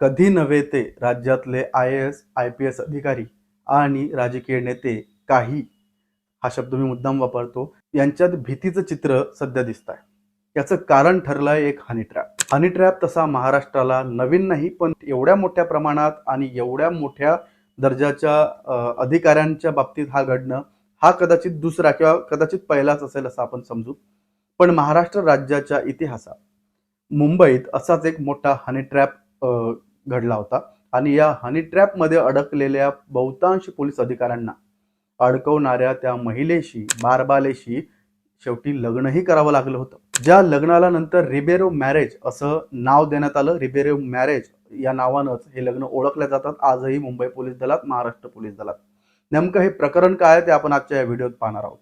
कधी नव्हे ते राज्यातले I A S I P S अधिकारी आणि राजकीय नेते काही. हा शब्द मी मुद्दाम वापरतो. यांच्यात भीतीचं चित्र सध्या दिसत आहे याचं कारण ठरलंय एक हनी ट्रॅप हनी ट्रॅप तसा महाराष्ट्राला नवीन नाही पण एवढ्या मोठ्या प्रमाणात आणि एवढ्या मोठ्या दर्जाच्या अधिकाऱ्यांच्या बाबतीत हा घडणं हा कदाचित दुसरा किंवा कदाचित पहिलाच असेल असं आपण समजू. पण महाराष्ट्र राज्याच्या इतिहासात मुंबईत असाच एक मोठा हनी ट्रॅप घडला होता. आणि या हनी ट्रॅपमध्ये अडकलेल्या बहुतांश पोलीस अधिकाऱ्यांना अडकवणाऱ्या त्या महिलेशी बारबालेशी शेवटी लग्नही करावं लागलं होतं. ज्या लग्नाला नंतर रिबेरो मॅरेज असं नाव देण्यात आलं रिबेरो मॅरेज या नावानंच हे लग्न ओळखल्या जातात. आजही मुंबई पोलीस दलात महाराष्ट्र पोलीस दलात. नेमकं हे प्रकरण काय आहे ते आपण आजच्या या व्हिडिओत पाहणार आहोत.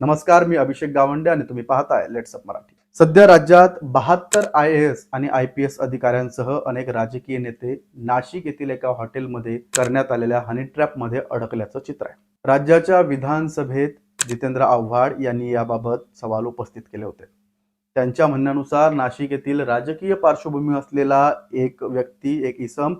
नमस्कार मी अभिषेक गावंडे आणि तुम्ही पाहताय लेट्स अप मराठी सध्या राज्यात बहात्तर आय एस आणि आय पी एस अधिकाऱ्यांसह अनेक राजकीय नेते नाशिक येथील एका हॉटेलमध्ये करण्यात आलेल्या हनी ट्रॅपमध्ये अडकल्याचं चित्र आहे. राज्याच्या विधानसभेत जितेंद्र आव्हाड यांनी याबाबत सवाल उपस्थित केले होते. त्यांच्या म्हणण्यानुसार नाशिक येथील राजकीय पार्श्वभूमी असलेला एक व्यक्ती एक इसम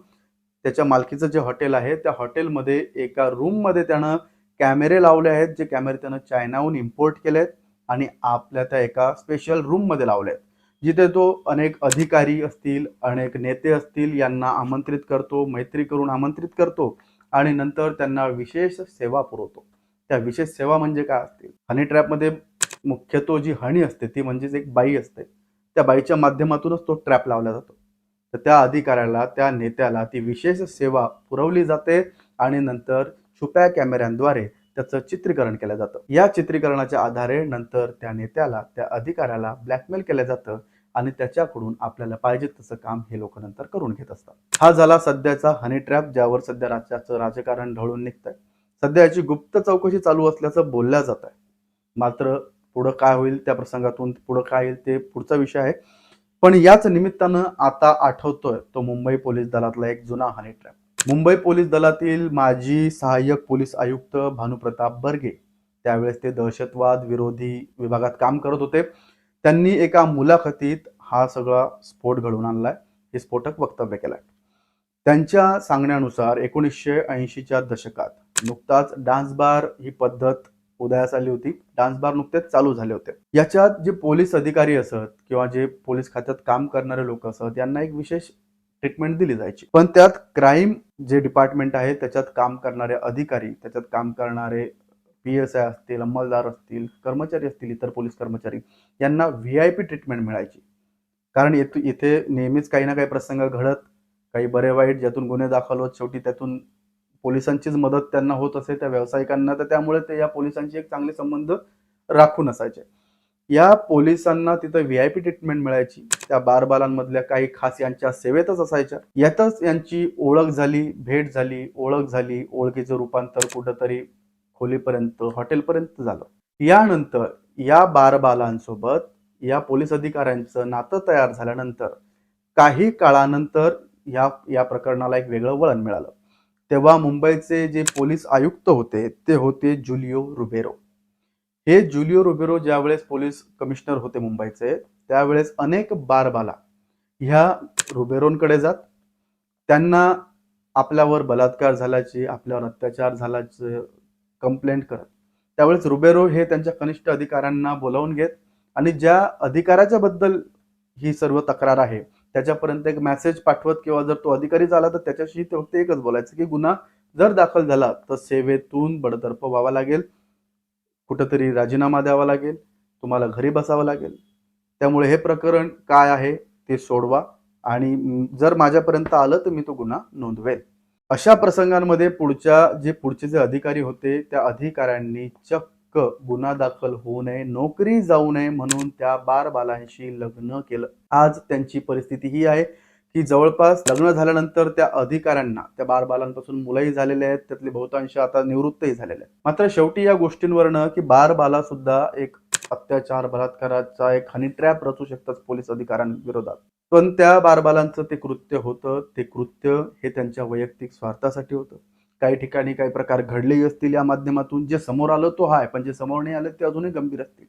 त्याच्या मालकीचं जे हॉटेल आहे त्या हॉटेलमध्ये एका रूममध्ये त्यानं कॅमेरे लावले आहेत जे कॅमेरे त्यानं चायनाहून इम्पोर्ट केले आहेत आणि आपल्या त्या एका स्पेशल रूममध्ये लावल्या. आहेत जिथे तो अनेक अधिकारी असतील अनेक नेते असतील यांना आमंत्रित करतो मैत्री करून आमंत्रित करतो आणि नंतर त्यांना विशेष सेवा पुरवतो. त्या विशेष सेवा म्हणजे काय असतील हनी ट्रॅपमध्ये मुख्यतो जी हणी असते ती म्हणजेच एक बाई असते. त्या बाईच्या माध्यमातूनच तो ट्रॅप लावला जातो. तर त्या अधिकाऱ्याला त्या नेत्याला ती विशेष सेवा पुरवली जाते आणि नंतर छुप्या कॅमेऱ्यांद्वारे त्याचं चित्रीकरण केलं जातं. या चित्रीकरणाच्या आधारे नंतर त्या नेत्याला त्या अधिकाऱ्याला ब्लॅकमेल केलं जातं आणि त्याच्याकडून आपल्याला पाहिजे तसं काम हे लोक नंतर करून घेत असतात. हा झाला सध्याचा हनी ट्रॅप ज्यावर सध्या राज्याचं राजकारण ढळून निघतंय. सध्या याची गुप्त चौकशी चालू असल्याचं बोलल्या जात आहे मात्र पुढं काय होईल त्या प्रसंगातून पुढं काय येईल ते पुढचा विषय आहे. पण याच निमित्तानं आता आठवतोय तो मुंबई पोलीस दलातला एक जुना हनी ट्रॅप मुंबई पोलीस दलातील माजी सहाय्यक पोलीस आयुक्त भानुप्रताप बर्गे. त्यावेळेस ते दहशतवाद विरोधी विभागात काम करत होते. त्यांनी एका मुलाखतीत हा सगळा स्फोट घडवून आणलाय. हे स्फोटक वक्तव्य केलंय. त्यांच्या सांगण्यानुसार एकोणीसशे ऐंशीच्या दशकात नुकताच डान्स बार ही पद्धत उदयास आली होती. डान्स बार नुकतेच चालू झाले होते. याच्यात जे पोलीस अधिकारी असत किंवा जे पोलीस खात्यात काम करणारे लोक असत यांना एक विशेष ट्रीटमेंट दिली जायची. पण त्यात क्राईम जे डिपार्टमेंट आहे त्याच्यात काम करणारे अधिकारी त्याच्यात काम करणारे पी एस आय असतील अंमलदार असतील कर्मचारी असतील इतर पोलीस कर्मचारी यांना व्ही आय पी ट्रीटमेंट मिळायची. कारण येत इथे नेहमीच काही ना काही प्रसंग घडत काही बरे वाईट ज्यातून गुन्हे दाखल होत शेवटी त्यातून पोलिसांचीच मदत त्यांना होत असे त्या व्यावसायिकांना तर त्यामुळे ते या पोलिसांची एक चांगले संबंध राखून असायचे या पोलिसांना तिथं व्ही आय पी ट्रीटमेंट मिळायची. त्या बारबालांमधल्या काही खास यांच्या सेवेतच असायच्या. यातच यांची ओळख झाली भेट झाली ओळख झाली ओळखीचं रूपांतर कुठंतरी खोलीपर्यंत हॉटेलपर्यंत झालं. यानंतर या बारबालांसोबत या पोलीस अधिकाऱ्यांचं नातं तयार झाल्यानंतर काही काळानंतर या या प्रकरणाला एक वेगळं वळण मिळालं. तेव्हा मुंबईचे जे पोलीस आयुक्त होते ते होते जुलिओ रुबेरो. हे जुलिओ रुबेरो ज्यावेळेस पोलीस कमिशनर होते मुंबईचे त्यावेळेस अनेक बारबाला ह्या रुबेरोंकडे जात. त्यांना आपल्यावर बलात्कार झाल्याची आपल्यावर अत्याचार झाल्याचं कंप्लेंट करत. त्यावेळेस रुबेरो हे त्यांच्या कनिष्ठ अधिकाऱ्यांना बोलावून घेत आणि ज्या अधिकाऱ्याच्या बद्दल ही सर्व तक्रार आहे त्याच्यापर्यंत एक मेसेज पाठवत किंवा जर तो अधिकारी झाला तर त्याच्याशी ते फक्त एकच बोलायचं की गुन्हा जर दाखल झाला तर सेवेतून बडतर्फ व्हावा लागेल. कुठंतरी राजीनामा द्यावा लागेल तुम्हाला घरी बसावं लागेल. त्यामुळे हे प्रकरण काय आहे ते सोडवा आणि जर माझ्यापर्यंत आलं तर मी तो गुन्हा नोंदवेल. अशा प्रसंगांमध्ये पुढच्या जे पुढचे जे अधिकारी होते त्या अधिकाऱ्यांनी चक्क गुन्हा दाखल होऊ नये नोकरी जाऊ नये म्हणून त्या बारबालांशी लग्न केलं. आज त्यांची परिस्थिती ही आहे. की जवळपास लग्न झाल्यानंतर त्या अधिकाऱ्यांना त्या बारबालांपासून मुलंही झालेले आहेत त्यातले बहुतांश आता निवृत्तही झालेले आहेत. मात्र शेवटी या गोष्टींवरनं की बारबाला सुद्धा एक अत्याचार बलात्काराचा एक हनी ट्रॅप रचू शकतात पोलीस अधिकाऱ्यांविरोधात. पण त्या बारबालांचं ते कृत्य होतं. ते कृत्य हे त्यांच्या वैयक्तिक स्वार्थासाठी होतं. काही ठिकाणी काही प्रकार घडलेही असतील या माध्यमातून. जे समोर आलं तो हाय पण जे समोर नाही आलं ते अजूनही गंभीर असतील.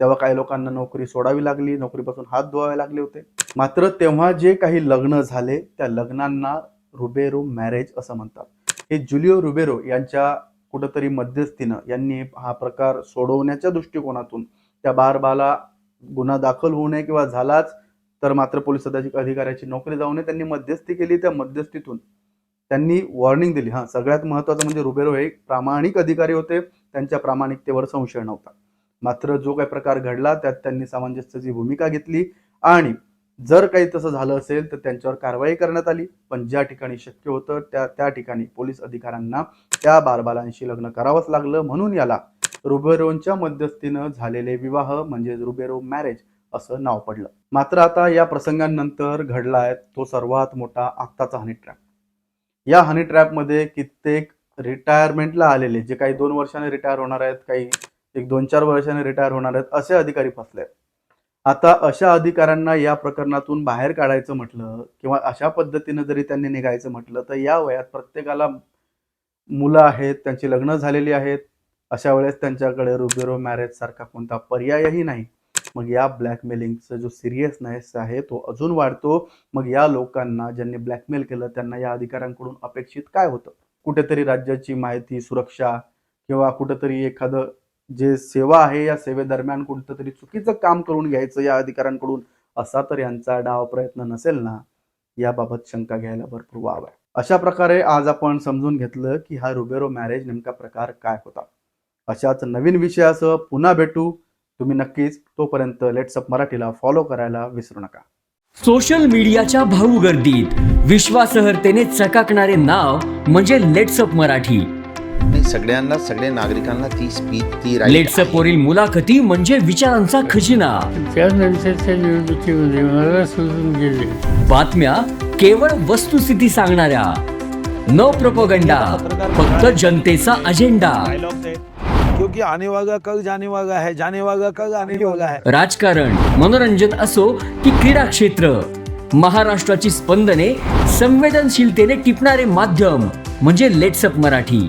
तेव्हा काही लोकांना नोकरी सोडावी लागली. नोकरीपासून हात धुवावे लागले होते. मात्र तेव्हा जे काही लग्न झाले त्या लग्नांना रुबेरो मॅरेज असं म्हणतात. हे जुलिओ रुबेरो यांच्या कुठंतरी मध्यस्थीनं यांनी हा प्रकार सोडवण्याच्या दृष्टिकोनातून त्या बारबाला गुन्हा दाखल होऊ नये किंवा झालाच तर मात्र पोलीस अधिकाऱ्याची नोकरी जाऊ नये त्यांनी मध्यस्थी केली. त्या मध्यस्थीतून त्यांनी वॉर्निंग दिली. हां सगळ्यात महत्त्वाचं म्हणजे रुबेरो हे प्रामाणिक अधिकारी होते. त्यांच्या प्रामाणिकतेवर संशय नव्हता. मात्र जो काही प्रकार घडला त्यात त्यांनी सामंजस्याची भूमिका घेतली आणि जर काही तसं झालं असेल तर त्यांच्यावर कारवाई करण्यात आली. पण ज्या ठिकाणी शक्य होतं त्या त्या ठिकाणी पोलीस अधिकाऱ्यांना त्या बारबालांशी लग्न करावंच लागलं. म्हणून याला रुबेरोंच्या मध्यस्थीनं झालेले विवाह म्हणजे रुबेरो मॅरेज असं नाव पडलं. मात्र आता या प्रसंगांनंतर घडला आहे तो सर्वात मोठा आत्ताचा हनी ट्रॅप या हनी ट्रॅपमध्ये कित्येक रिटायरमेंटला आलेले जे काही दोन वर्षाने रिटायर होणार आहेत काही एक दोन चार वर्षाने रिटायर होणार आहेत असे अधिकारी फसले आहेत आता अशा अधिकाऱ्यांना या प्रकरणातून बाहेर काढायचं म्हटलं किंवा अशा पद्धतीनं जरी त्यांनी निघायचं म्हटलं तर या वयात प्रत्येकाला मुलं आहेत त्यांची लग्न झालेली आहेत अशा वेळेस त्यांच्याकडे रुबेरो मॅरेज सारखा कोणता पर्यायही नाही. मग या ब्लॅकमेलिंगचा जो सिरियसनेस आहे तो अजून वाढतो. मग या लोकांना ज्यांनी ब्लॅकमेल केलं त्यांना या अधिकाऱ्यांकडून अपेक्षित काय होतं? कुठेतरी राज्याची माहिती सुरक्षा किंवा कुठेतरी एखादं जे सेवा आहे या सेवेदरम्यान कोणतं तरी चुकीचं काम करून घ्यायचं या अधिकाऱ्यांकडून असा तर यांचा डाव प्रयत्न नसेल ना? याबाबत शंका घ्यायला भरपूर वाव आहे. अशा प्रकारे आज आपण समजून घेतलं की हा रुबेरो मॅरेज नेमका प्रकार काय होता. अशाच नवीन विषयासह पुन्हा भेटू. तुम्ही नक्कीच तोपर्यंत लेट्सअप मराठीला फॉलो करायला विसरू नका. सोशल मीडियाच्या भाऊ गर्दीत विश्वासार्हतेने चकाकणारे नाव म्हणजे लेट्सअप मराठी. नाही सगळ्यांना सगळ्या नागरिकांना ती स्पीच ती right लेट्सअप आहे. वरील मुलाखती म्हणजे विचारांचा खजिना. त्यानंतरच्या निवडणुकीमध्ये मला सोडून गेले. बातम्या केवळ वस्तुस्थिती सांगणाऱ्या. न प्रपोगंडा फक्त जनतेचा अजेंडा क्योंकि आने वाला कल जाने वाला है जाने वाला कल आने वाला है. राजकारण मनोरंजन असो की क्रीडा क्षेत्र. महाराष्ट्राची स्पंदने संवेदनशीलतेने टिपणारे माध्यम म्हणजे लेट्सअप मराठी.